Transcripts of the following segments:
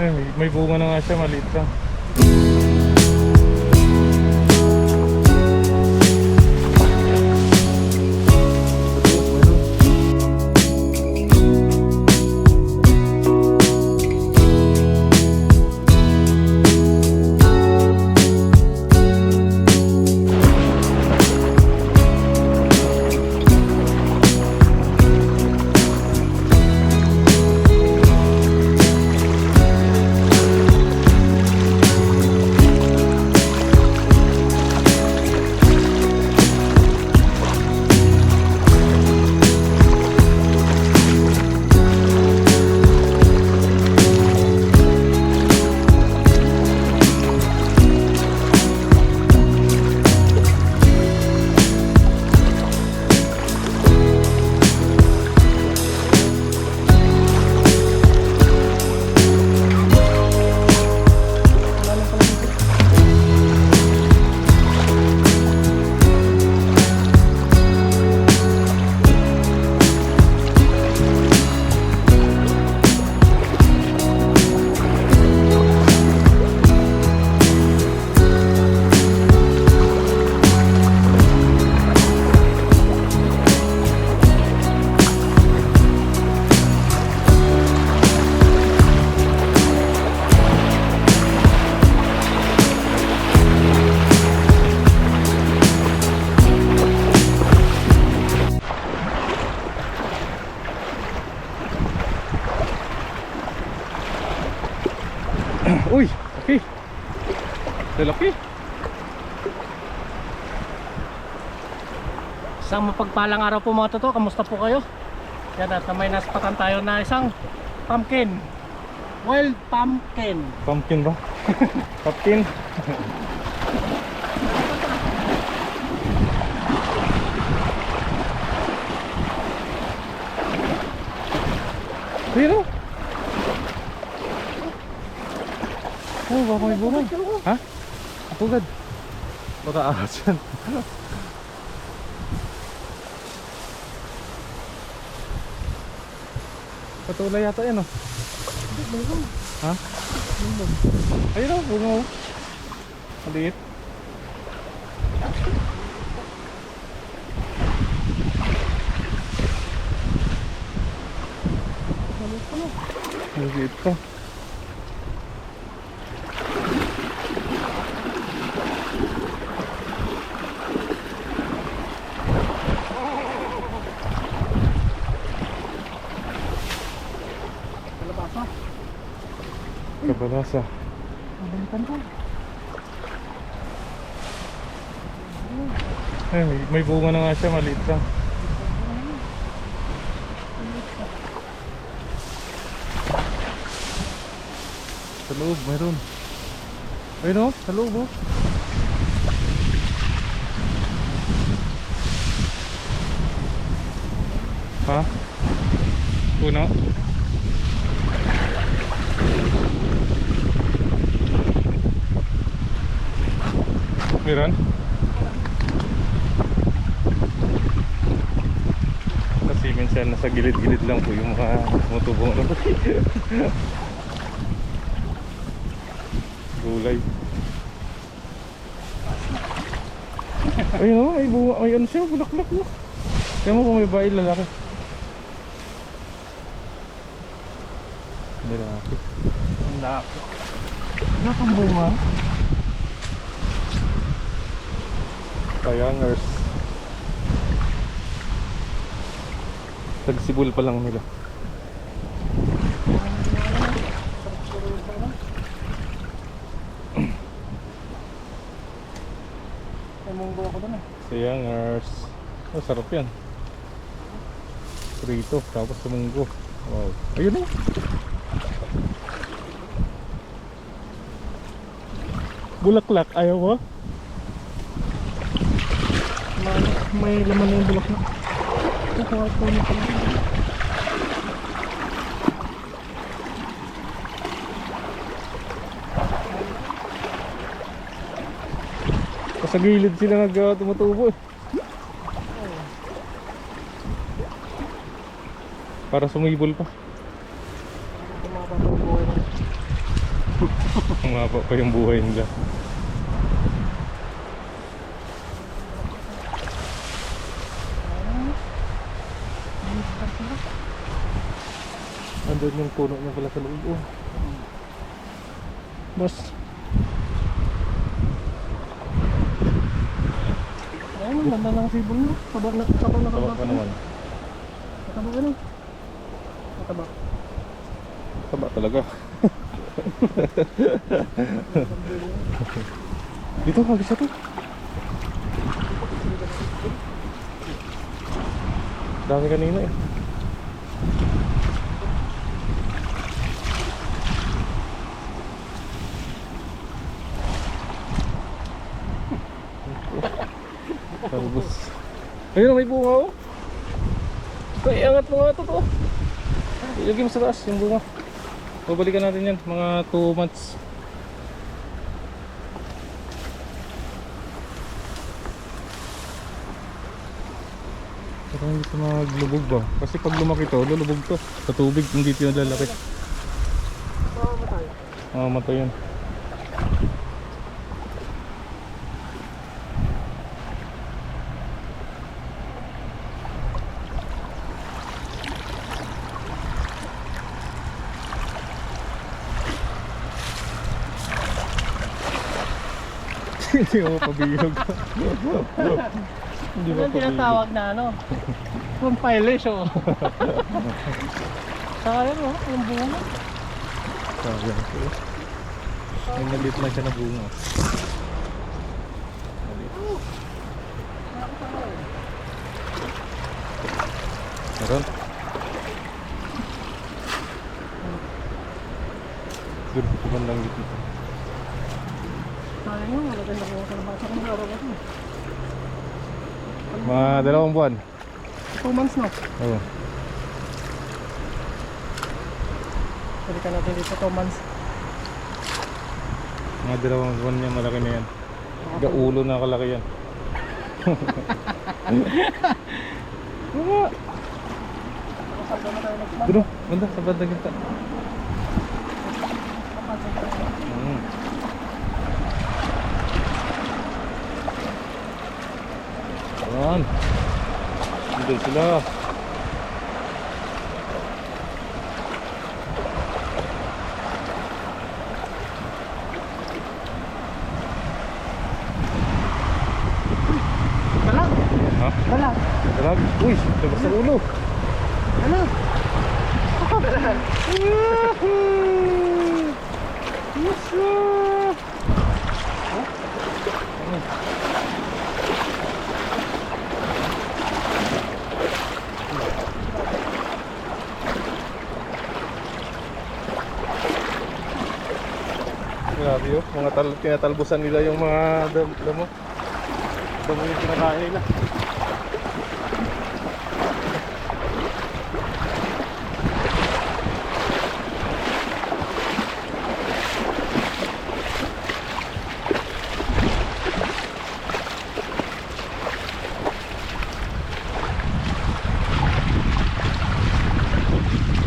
Ay, may, may bunga na nga siya, maliit lang. Mapagpalang araw po mga toto, kamusta po kayo? Yan at may naspatan tayo na isang pumpkin. Wild pumpkin. Pumpkin ba? Pumpkin. Pero Oh, baka may bunga. Ha? Pugad. Baka ahas yan. Patulay yata yan oh. Ha? Ayun o, bunga o. Maliit. Maliit pa. Kalabasa. Ko. Ay, may, may bunga na nga siya, maliit lang. Sa loob, mayroon. Ayun o, sa loob o. Ha? Puno? Meron? Kasi minsan nasa gilid-gilid lang po yung mga tumutubong ano Gulay. Ayun o, may bunga, may ano siya, bulaklak mo. Kaya mo kung may bahay lalaki. Lalaki. Ang laki. Wala kang bunga. Kayangers. Tagsibol pa lang nila. Munggo ako dun eh. Sayangers. Oh, sarap yan. Prito, tapos sumunggo. Wow. Ayun eh. Bulaklak, ayaw mo? May, laman na yung bulak na. Kukuha ko na pala. Sa gilid sila nag uh, tumutubo eh. Para sumibol pa. Tumapa ko buhay na. Umaba pa yung buhay nila. Andun yung puno niya pala sa loob. Oh. Boss. Ayun, ang ganda ng sibol mo. Sabag na, sabag na Tawa pa naman. Sabag ano? Matabak. Taba talaga. Dito, mag-isa to. Dami kanina eh. Talbos. Ayun, may bunga oh. Ay, angat mo nga ito to. Ilagay mo sa taas yung bunga. Babalikan natin yan, mga 2 months. Pero hindi ito maglubog ba? Kasi pag lumaki to, lulubog to. Sa tubig, hindi ito yung lalaki. Mamamatay. Mamamatay yun. Hindi mo pabiyog. Hindi mo tinatawag na ano? Compilation. oh. Saka yun, oh, yung bunga. Sayang ko. May maliit lang siya na bunga. Meron? Doon, kumandang sa araw ko. Mga dalawang buwan. Two months na. Oo. Balikan natin dito two months. Mga dalawang buwan niya, malaki na yan. Gaulo na kalaki yan. Doon, banda, sa bandang gitna. Ayan. Dito sila. Dalag! Ha? Dalag! Dalag. Uy, labas sa ulo. Dalag! Yes, sir. Grabe yun, mga tal tinatalbusan nila yung mga dam damo. Damo yung kinakain nila.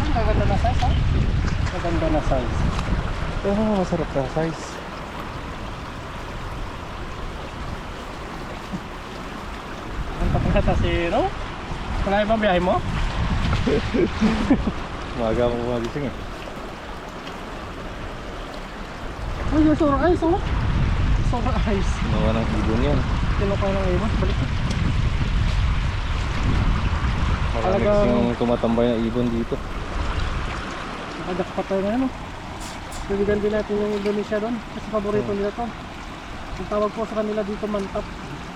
Ang gaganda na size, ha? Maganda na size. Na size. Ang patingkata si, no? Malayo ba ang biyahe mo? Maaga akong magising eh. Uy, yung sura ice, oh. Sura ice. Nawa ng ibon yan. Kinukuha ng iba. Balik ko. Marami Talagang- kasing tumatambay na ibon dito. Nakajakpat tayo ngayon, oh. Bibigyan din natin yung Indonesia doon. Kasi paborito nila to. Ang tawag po sa kanila dito mantap.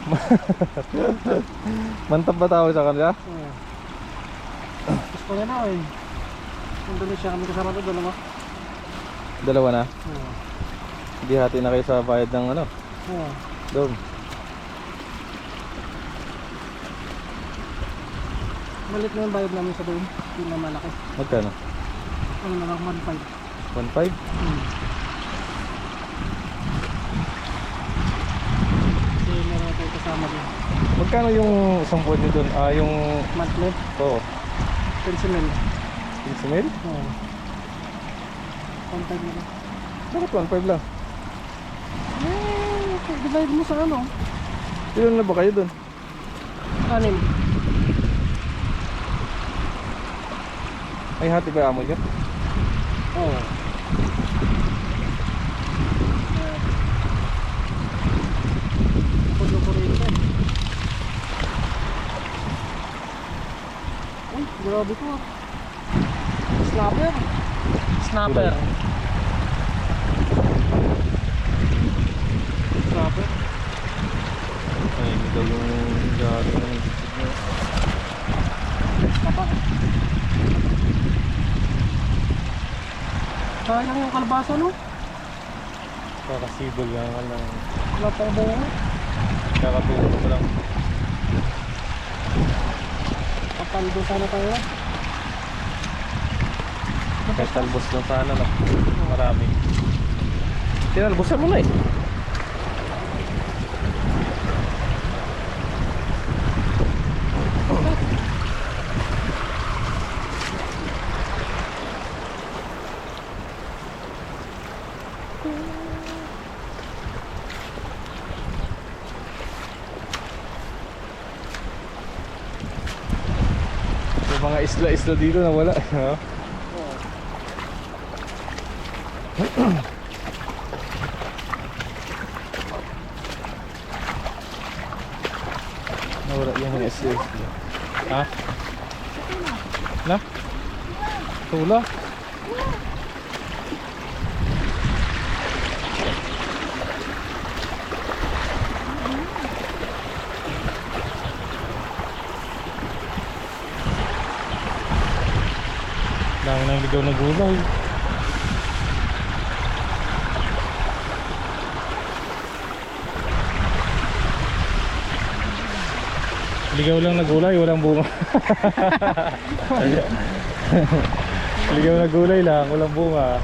Mantap ba tawag sa kanila? Oh. Gusto niya na, eh. Indonesia kami kasama doon, dalawa. Dalawa na. Oh. Hindi hati na kayo sa bayad ng ano. Oh. Dom. Malit na yung bayad namin sa doon. Hindi na malaki. Magkano? Ano na lang, 1.5. 1.5? Hmm. Kasi meron tayo kasama din. Magkano yung isang buwan nyo doon? Ah, yung... Monthly, Oo. 10 mil. 15 mil? Oo. 1.5 na lang. Bakit 1.5 lang? Eh, divide mo sa ano? Ilan na ba kayo dun? Anim. Ay, hati ba amo nyo? Oo. Pulo ko rin ito. Uy, grabe ko. Snapper. Snapper. Snapper. Ay, hindi daw yung gari ng isip nyo. Papa. Sayang yung kalabasa no? Kakasibol lang ka lang. Wala pang bunga. Kakatulog ko lang. Kapaldo sana tayo. Kahit talbos lang sana lang. Marami. Tinalbosan mo na eh. Yung mga isla-isla dito na wala. ha? Nawala yung mga isla-isla. Ha? Na? Tula? Nang ligaw na gulay. Ligaw lang na gulay, walang bunga. ligaw na gulay lang, walang bunga.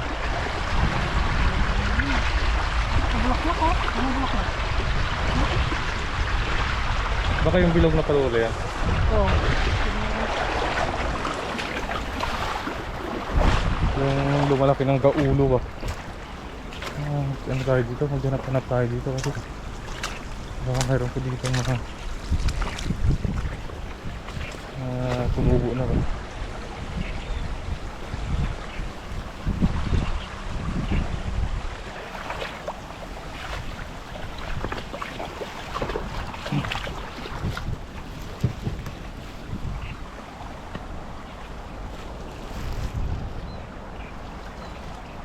Baka yung bilog na kalula yan. Oo. Yung lumalaki ng gaulo ba? Ah, ano tayo dito? Maghanap-hanap tayo dito kasi baka mayroon ko dito mga ah, tumubo na ba?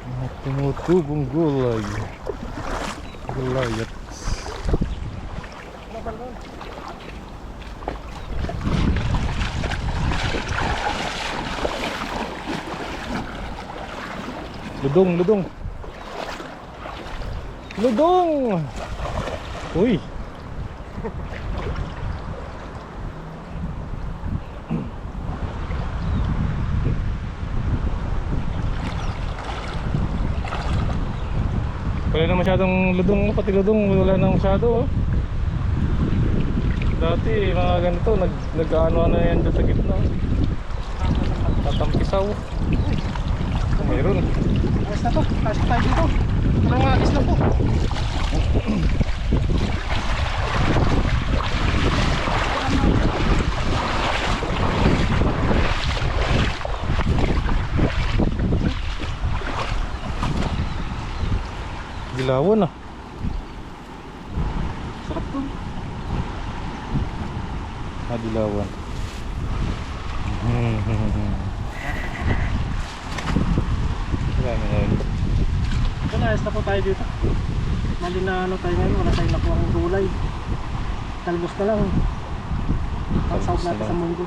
Mga tumutubong gulay. Gulayat. Ludong, ludong. Ludong! Uy! Wala na masyadong ludong, pati ludong wala na masyado oh. Dati mga ganito, nag, nag-ano na yan sa gitna. Tatampisaw. Mayroon. Ayos na to. Ayos na tayo dito. Walang agis na po. Dilawan ah. Sarap to. Ah, dilawan. Marami na rin. Ito na, ayos na po tayo dito. Mali na ano tayo ngayon. Wala tayong nakuha ng gulay. Talbos na lang. Ang sahog na natin lang. sa mundo.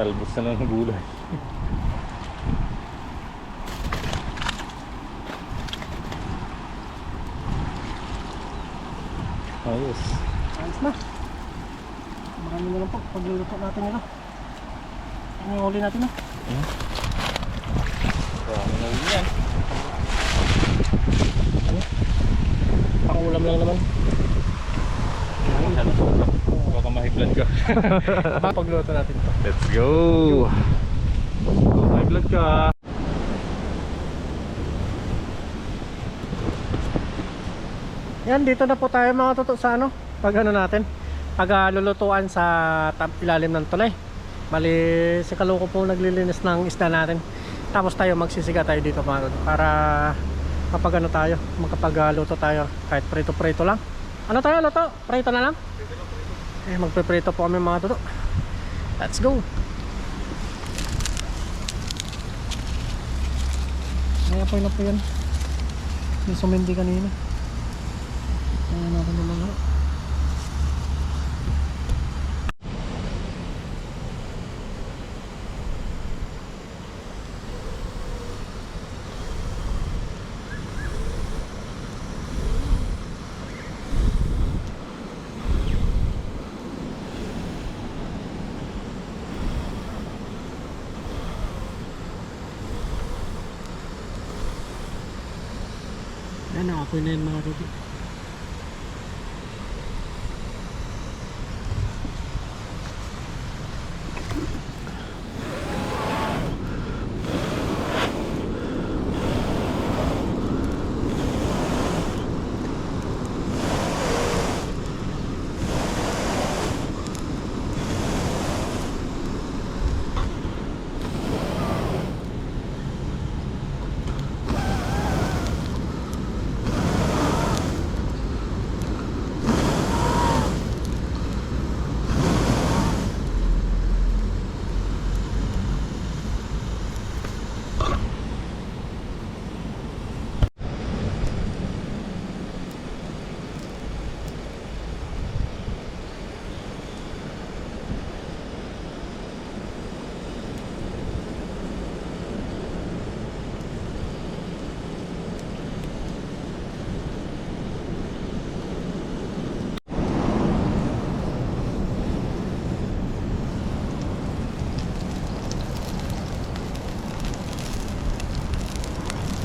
Talbos na ng gulay. Ayos. Ayos na. Na lang po. Pagluluto natin nila. Ano yung huli natin na? Marami na rin yan. Pangulam lang naman. Baka mahiblan ka. Pagluto natin ito. Let's go! Mahiblan ka. Yan, dito na po tayo mga toto sa ano, pag ano natin, pag ah, lulutuan sa ilalim ng tulay. Bali, si Kaluko po naglilinis ng isda natin. Tapos tayo magsisiga tayo dito mga para kapag ano tayo, magkapag-luto tayo kahit prito-prito lang. Ano tayo, luto? Prito na lang? Eh, magpe-prito po kami mga toto. Let's go! May apoy na po yan. Yung sumindi kanina. Ayan natin na lang. Yan, nakapoy na yun mga rubi.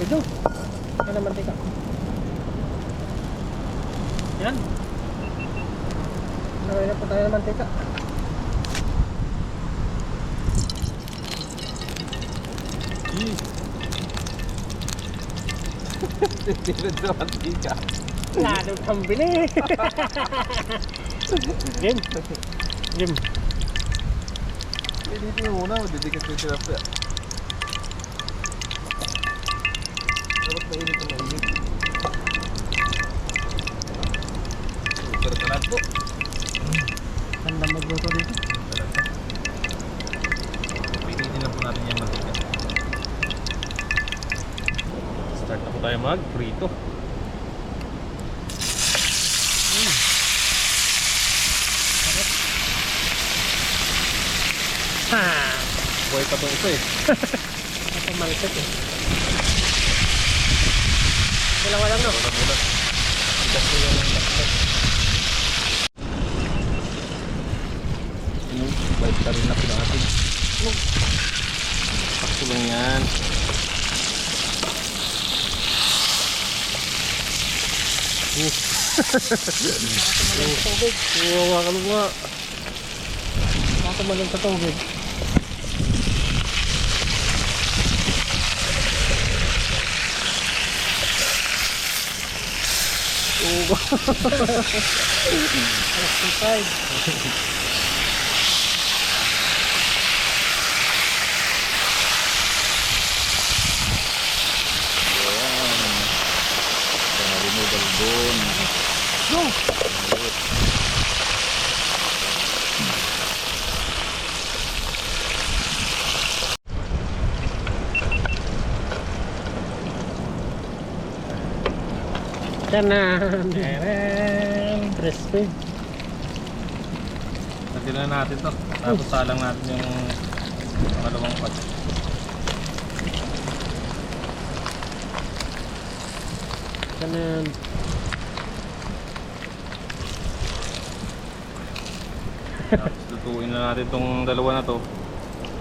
Ito. Yan ang mantika. Yan. Lagay na po tayo ng mantika. Tinod sa mantika. Lalo kang bili. Jim. Jim. Dito yung una, didikit yung sirap ya. Buhay pa itong isa eh. Malisit eh. Walang walang no? Wala muna. Ikas ko yung laksak. Ano? Balik ka rin na po natin. Sakto lang yan. Tubig. Oo, mga kalunga. Nakatumalong sa tubig. Alas 5. Tanan! Crispy. Lagyan na natin to. Tapos salang natin yung pangalawang pot. Tanan. Tapos lutuin na natin tong dalawa na to.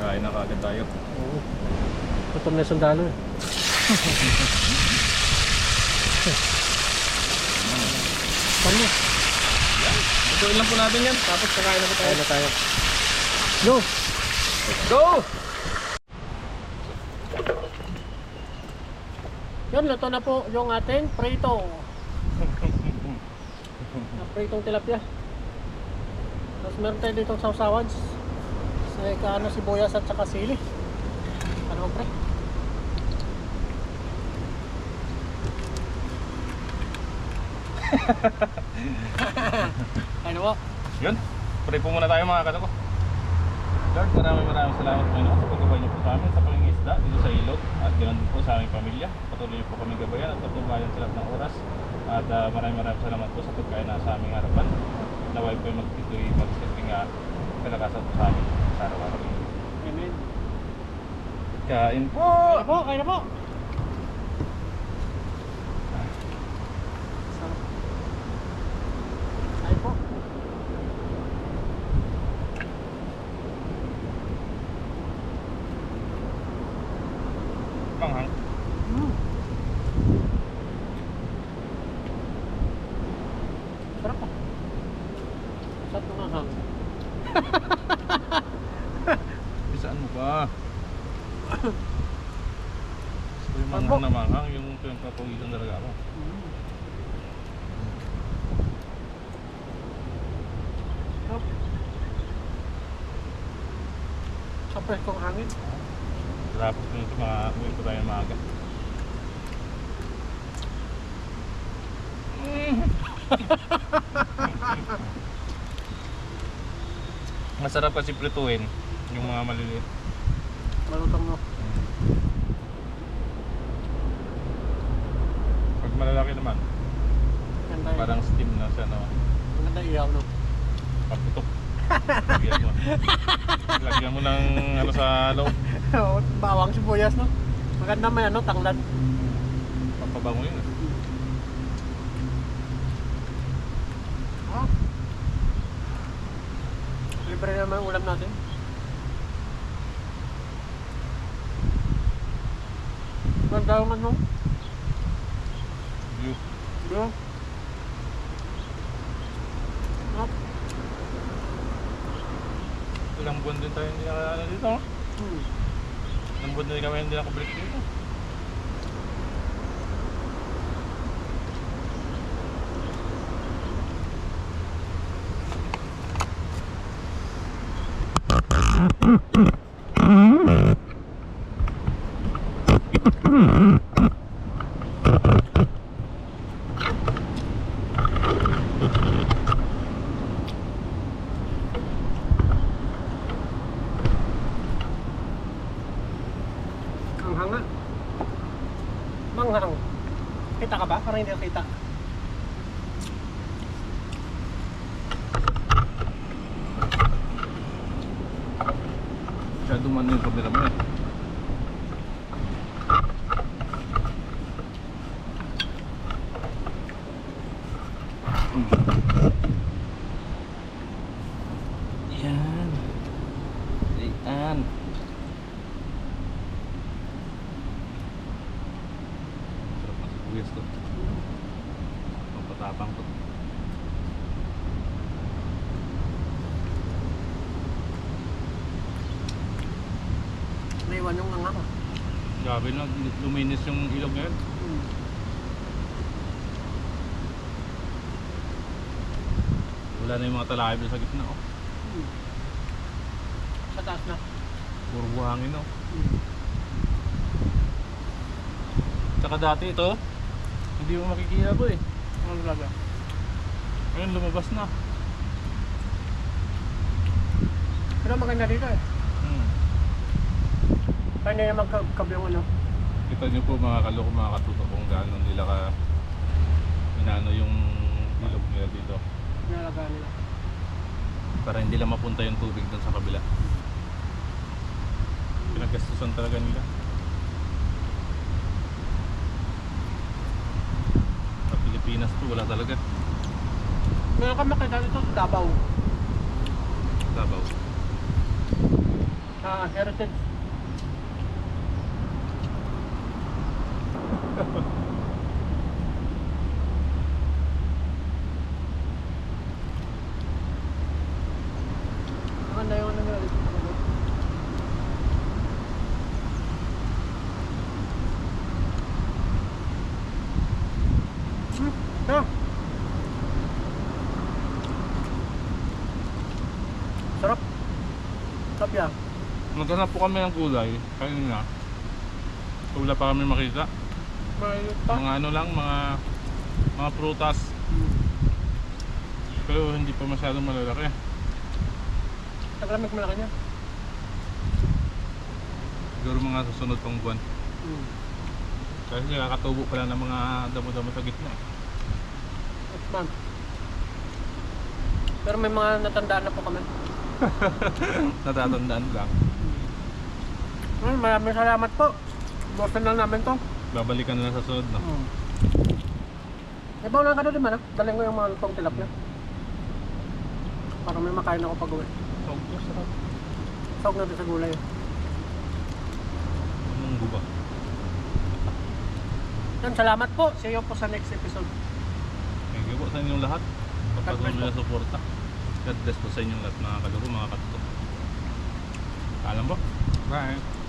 Kain na kagad tayo. Oo. Gutom na yung sundalo eh. Ano? Lutuin lang po natin yan. Tapos kakain na po tayo. Kaya na tayo. Go! Let's go! Yun, luto na po yung ating prito. pritong tilapia. Tapos meron tayo ditong sausawan. Sa ano sibuyas at saka sili. Ano pre? ano po? Yun. Pray po muna tayo mga kano ko. Lord, maraming maraming salamat Panginoon sa paggabay niyo po sa amin sa pangingisda dito sa ilog at ganoon din po sa aming pamilya. Patuloy niyo po kami gabayan at patubayan sa lahat ng oras. At ah, maraming maraming salamat po sa pagkain na sa aming harapan. Naway po yung magpitoy magsilbing uh, kalakasan po sa amin sa araw-araw. Amen. Kain po! Kaya po, kaya na po. Sarap. Kaya po. Panghang. Mm. Sarap po. Sarap ng anghang. Bisaan mo ba? So, yung Ano? manghang na manghang, yung pinagpapawisan talaga ako. Mm. Sarap. Sa preskong hangin. Tapos nito mga uwi ko tayo maaga. Masarap kasi prituin yung mga maliliit. Malutong no. Pag malalaki naman, Ganda yun. parang steam na siya no. Maganda iyaw no. Paputok. Lagyan mo. Lagyan mo ng sa loob. Oo, Bawang sibuyas no. Maganda may ano, tanglad. Papabango yun. eh. Ah. Libre naman ang ulam natin. Ganda yung ano. View. Ah. Ilang buwan din tayo hindi nakalala dito. Hmm. Buwan din kami hindi nakabalik dito. Ang hanga. Manghang. Kita ka ba? Parang hindi kita. Masyado man yung kamera mo eh. Yan. Yan. Sarap na sibuyas to. Pampatapang to. Naiwan yung hanga ko. Grabe na, luminis yung ilog ngayon. Hmm. Wala na yung mga talakay sa gitna. Oh. Hmm. Sa taas na. Puro buhangin oh. Hmm. Tsaka dati ito, hindi mo makikita po eh. Ano talaga? Ngayon lumabas na. Pero maganda dito eh. Hmm. Kaya na yung magkab yung ano. Kita niyo po mga kaloko, mga katuto kung gaano nila ka inaano yung ilog nila dito. Nalaga nila. Para hindi lang mapunta yung tubig doon sa kabila. Pinagastusan talaga nila. Sa Pilipinas to, wala talaga. Meron ka makita dito sa Davao. Davao. Ah, heritage. Maganda yung ano nga Sarap. Sarap yan. Naghanap po kami ng gulay. Kainin na. Wala pa kami makita. Pa. Mga ano lang, mga mga prutas. Pero hindi pa masyadong malalaki. Naglamig malaki niya. Siguro mga susunod pang buwan. Hmm. Kasi nakakatubo pa lang ng mga damo-damo sa gitna. At man. Pero may mga natandaan na po kami. Natatandaan lang. Hmm, maraming salamat po. Boston lang namin to. Babalikan na lang sa sunod, no? Hmm. Ibaw lang ka na din man. Daling ko yung mga lutong tilapia. Para may makain ako pag uwi. So, sarap. Sawag natin sa gulay. Anong guba? Yan, salamat po. See you po sa next episode. Thank you po sa inyong lahat. Pagpatuloy na suporta. God bless po sa inyong lahat mga kaluro, mga katuto. Alam po. Bye.